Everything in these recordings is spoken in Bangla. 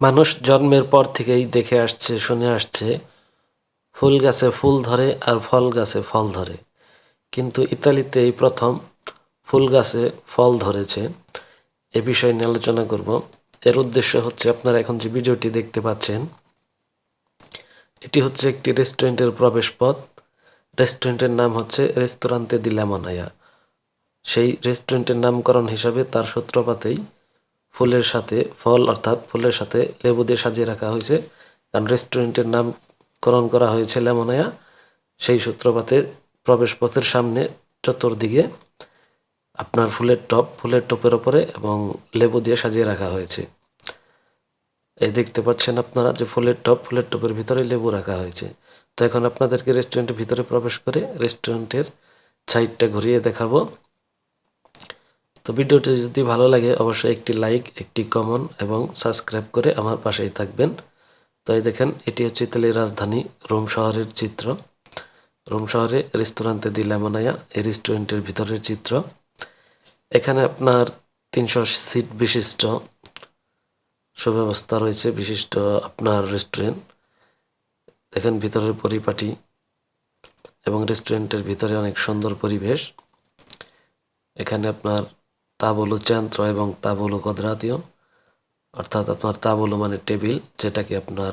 মানুষ জন্মের পর থেকেই দেখে আসছে, শুনে আসছে, ফুল গাছে ফুল ধরে আর ফল গাছে ফল ধরে। কিন্তু ইতালিতে এই প্রথম ফুল গাছে ফল ধরেছে। এ বিষয় নিয়ে আলোচনা করব। এর উদ্দেশ্য হচ্ছে, আপনারা এখন যে ভিডিওটি দেখতে পাচ্ছেন, এটি হচ্ছে একটি রেস্টুরেন্টের প্রবেশপথ। রেস্টুরেন্টের নাম হচ্ছে রেস্তোরান্তে দিলামনায়া। সেই রেস্টুরেন্টের নামকরণ হিসাবে তার সূত্রপাতেই ফুলের সাথে, ফল অর্থাৎ ফুলের সাথে লেবু দিয়ে সাজিয়ে রাখা হয়েছে। কারণ রেস্টুরেন্টের নামকরণ করা হয়েছে লেমনায়া। সেই সূত্রপাতে প্রবেশপথের সামনে চতুর্দিকে আপনার ফুলের টপ, ফুলের টপের ওপরে এবং লেবু দিয়ে সাজিয়ে রাখা হয়েছে। এই দেখতে পাচ্ছেন আপনারা যে ফুলের টপ, ফুলের টপের ভিতরে লেবু রাখা হয়েছে। তো এখন আপনাদেরকে রেস্টুরেন্টের ভিতরে প্রবেশ করে রেস্টুরেন্টের সাইডটা ঘুরিয়ে দেখাবো। তো ভিডিওটি যদি ভালো লাগে, অবশ্যই একটি লাইক একটি কমন এবং সাবস্ক্রাইব করে আমার পাশেই থাকবেন। তো এই দেখেন, এটি হচ্ছে ইতালির রাজধানী রোম শহরের চিত্র। রোম শহরে রেস্তোরান্তে দিলামনায়া এই রেস্টুরেন্টের ভিতরের চিত্র। এখানে আপনার তিনশো সিট বিশিষ্ট সুব্যবস্থা রয়েছে, বিশিষ্ট আপনার রেস্টুরেন্ট। দেখেন, ভিতরের পরিপাটি এবং রেস্টুরেন্টের ভিতরে অনেক সুন্দর পরিবেশ। এখানে আপনার তাবলু যন্ত্র এবং তাবলু কদরাতীয় অর্থাৎ আপনার তাবলু মানে টেবিল, যেটাকে আপনার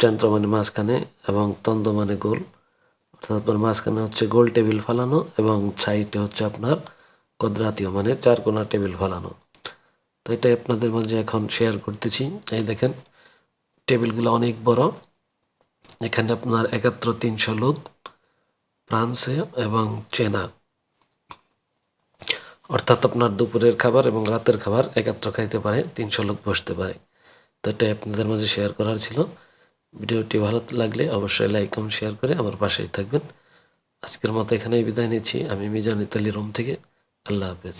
যন্ত্র মানে মাঝখানে এবং তন্দ মানে গোল। অর্থাৎ আপনার মাঝখানে হচ্ছে গোল টেবিল ফালানো এবং সাইডে হচ্ছে আপনার কদরাতীয় মানে চার কোনা টেবিল ফালানো। তো এটাই আপনাদের মাঝে এখন শেয়ার করতেছি। এই দেখেন, টেবিলগুলো অনেক বড়। এখানে আপনার একাত্র তিনশো লোক, ফ্রান্সে এবং চেনা। অর্থাৎ আপনার দুপুরের খাবার এবং রাতের খাবার একাত্র খাইতে পারে, তিনশো লোক বসতে পারে। তো এটাই আপনাদের মাঝে শেয়ার করার ছিল। ভিডিওটি ভালো লাগলে অবশ্যই লাইক কম শেয়ার করে আমার পাশেই থাকবেন। আজকের মতো এখানেই বিদায় নিচ্ছি। আমি মিজান ইতালি রুম থেকে। আল্লাহ হাফেজ।